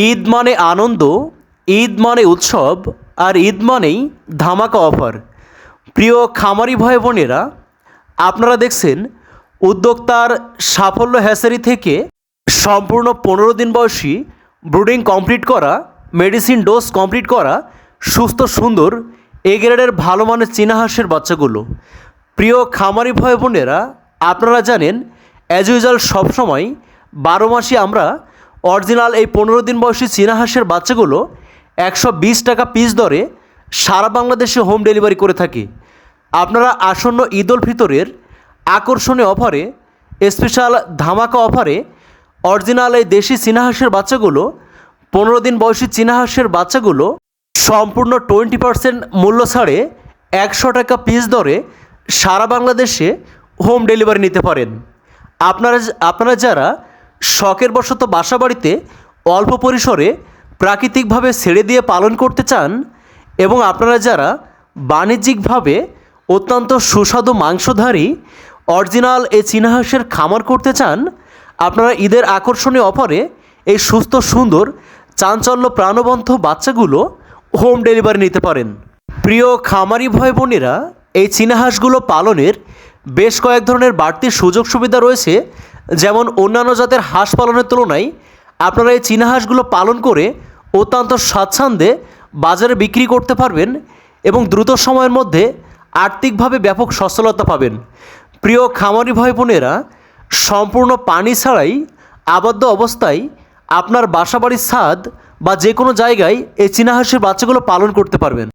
ঈদ মানে আনন্দ, ঈদ মানে উৎসব, আর ঈদ মানেই ধামাকা অফার। প্রিয় খামারি ভাই বোনেরা, আপনারা দেখছেন উদ্যোক্তার সাফল্য হ্যাসারি থেকে সম্পূর্ণ পনেরো দিন বয়সী ব্রুডিং কমপ্লিট করা, মেডিসিন ডোজ কমপ্লিট করা, সুস্থ, সুন্দর, এ গ্রেডের ভালো মানের চীনা হাঁসের বাচ্চাগুলো। প্রিয় খামারি ভাই বোনেরা, আপনারা জানেন অ্যাজ ইউজাল সবসময় বারো মাসে আমরা অরিজিনাল এই পনেরো দিন বয়সী চীনা হাঁসের বাচ্চাগুলো একশো বিশ টাকা পিস দরে সারা বাংলাদেশে হোম ডেলিভারি করে থাকি। আপনারা আসন্ন ঈদ উল ফিতরের আকর্ষণীয় অফারে, স্পেশাল ধামাকা অফারে অরিজিনাল এই দেশি চীনা হাঁসের বাচ্চাগুলো, পনেরো দিন বয়সী চীনা হাঁসের বাচ্চাগুলো সম্পূর্ণ টোয়েন্টি পার্সেন্ট মূল্য ছাড়ে একশো টাকা পিস দরে সারা বাংলাদেশে হোম ডেলিভারি নিতে পারেন। আপনারা আপনারা যারা শখের বশত বাসা বাড়িতে অল্প পরিসরে প্রাকৃতিকভাবে ছেড়ে দিয়ে পালন করতে চান এবং আপনারা যারা বাণিজ্যিকভাবে অত্যন্ত সুস্বাদু মাংসধারী, অরিজিনাল এই চীনা হাঁসের খামার করতে চান, আপনারা ঈদের আকর্ষণীয় অফারে এই সুস্থ, সুন্দর, চাঞ্চল্য, প্রাণবন্ত বাচ্চাগুলো হোম ডেলিভারি নিতে পারেন। প্রিয় খামারি ভাই বোনেরা, এই চীনা হাঁসগুলো পালনের বেশ কয়েক ধরনের বাড়তি সুযোগ সুবিধা রয়েছে যেমন অন্যান্য জাতের হাঁস পালনের তুলনায় আপনারা এই চীনা হাঁসগুলো পালন করে অত্যন্ত স্বাচ্ছন্দ্যে বাজারে বিক্রি করতে পারবেন এবং দ্রুত সময়ের মধ্যে আর্থিকভাবে ব্যাপক সচ্ছলতা পাবেন। প্রিয় খামারি ভাই বোনেরা সম্পূর্ণ পানি ছাড়াই আবদ্ধ অবস্থায় আপনার বাসাবাড়ির ছাদ বা যে কোনো জায়গায় এই চীনা হাঁসের বাচ্চাগুলো পালন করতে পারবেন।